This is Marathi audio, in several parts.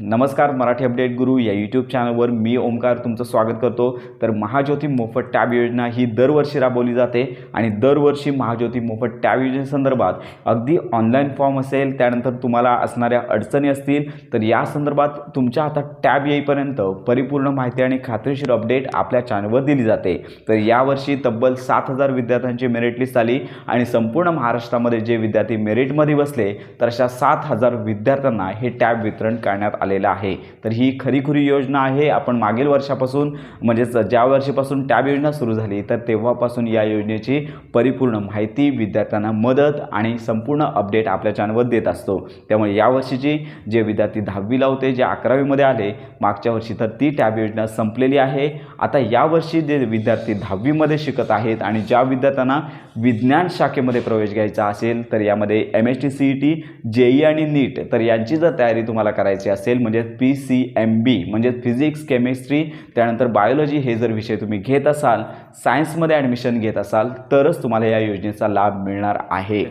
नमस्कार मराठी अपडेट गुरु या यूट्यूब चॅनलवर मी ओमकार तुमचं स्वागत करतो. तर महाज्योती मोफत टॅब योजना ही दरवर्षी राबवली जाते आणि दरवर्षी महाज्योती मोफत टॅब योजनेसंदर्भात अगदी ऑनलाईन फॉर्म असेल त्यानंतर तुम्हाला असणाऱ्या अडचणी असतील तर या संदर्भात तुमच्या हातात टॅब येईपर्यंत परिपूर्ण माहिती आणि खात्रीशीर अपडेट आपल्या चॅनलवर दिली जाते. तर यावर्षी तब्बल सात हजार विद्यार्थ्यांची मेरिट लिस्ट आली आणि संपूर्ण महाराष्ट्रामध्ये जे विद्यार्थी मेरिटमध्ये बसले तर अशा सात हजार विद्यार्थ्यांना हे टॅब वितरण करण्यात आले. आलेला आहे. तर ही खरीखुरी योजना आहे. आपण मागील वर्षापासून म्हणजेच ज्या वर्षीपासून टॅब योजना सुरू झाली तर तेव्हापासून या योजनेची परिपूर्ण माहिती विद्यार्थ्यांना मदत आणि संपूर्ण अपडेट आपल्या चॅनलवर देत असतो. त्यामुळे यावर्षीची जे विद्यार्थी दहावीला होते जे अकरावीमध्ये आले मागच्या वर्षी तर ती टॅब योजना संपलेली आहे. आता यावर्षी जे विद्यार्थी दहावीमध्ये शिकत आहेत आणि ज्या विद्यार्थ्यांना विज्ञान शाखेमध्ये प्रवेश घ्यायचा असेल तर यामध्ये M S T C E T J E आणि नीट तर यांची जर तयारी तुम्हाला करायची असेल म्हणजे पी सी एम बी म्हणजे फिजिक्स केमिस्ट्री त्यानंतर बायोलॉजी हे जर विषय तुम्ही घेत असाल सायन्समध्ये ॲडमिशन घेत असाल तरच तुम्हाला या योजनेचा लाभ मिळणार आहे.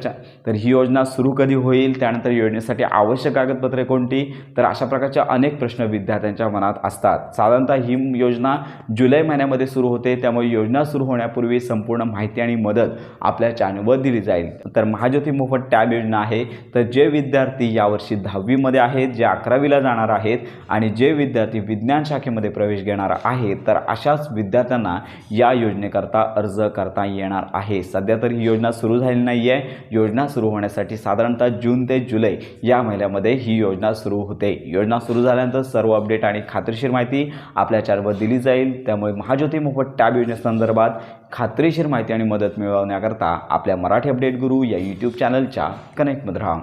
तर ही योजना सुरू कधी होईल? त्यानंतर योजनेसाठी आवश्यक कागदपत्रे कोणती? तर अशा प्रकारच्या अनेक प्रश्न विद्यार्थ्यांच्या मनात असतात. साधारणतः ही योजना जुलै महिन्यामध्ये सुरू होते. त्यामुळे योजना सुरू होण्यापूर्वी संपूर्ण माहिती आणि मदत आपल्या चॅनलवर दिली जाईल. तर महाज्योती मोफत टॅब योजना आहे. तर जे विद्यार्थी यावर्षी दहावीमध्ये आहेत जे अकरावीला जाणार आहेत आणि जे विद्यार्थी विज्ञान शाखेमध्ये प्रवेश घेणार आहेत तर अशाच विद्यार्थ्यांना या योजनेकरता अर्ज करता येणार आहे. सध्या तर ही योजना सुरू झालेली नाही आहे योजना सुरू होण्यासाठी साधारणतः जून ते जुलै या महिन्यामध्ये ही योजना सुरू होते. योजना सुरू झाल्यानंतर सर्व अपडेट आणि खात्रीशीर माहिती आपल्या चॅनलवर दिली जाईल. त्यामुळे महाज्योती मोफत टॅब योजनेसंदर्भात खात्रीशीर माहिती आणि मदत मिळवण्याकरता आपल्या मराठी अपडेट गुरु या यूट्यूब चॅनलच्या कनेक्टमध्ये राहा.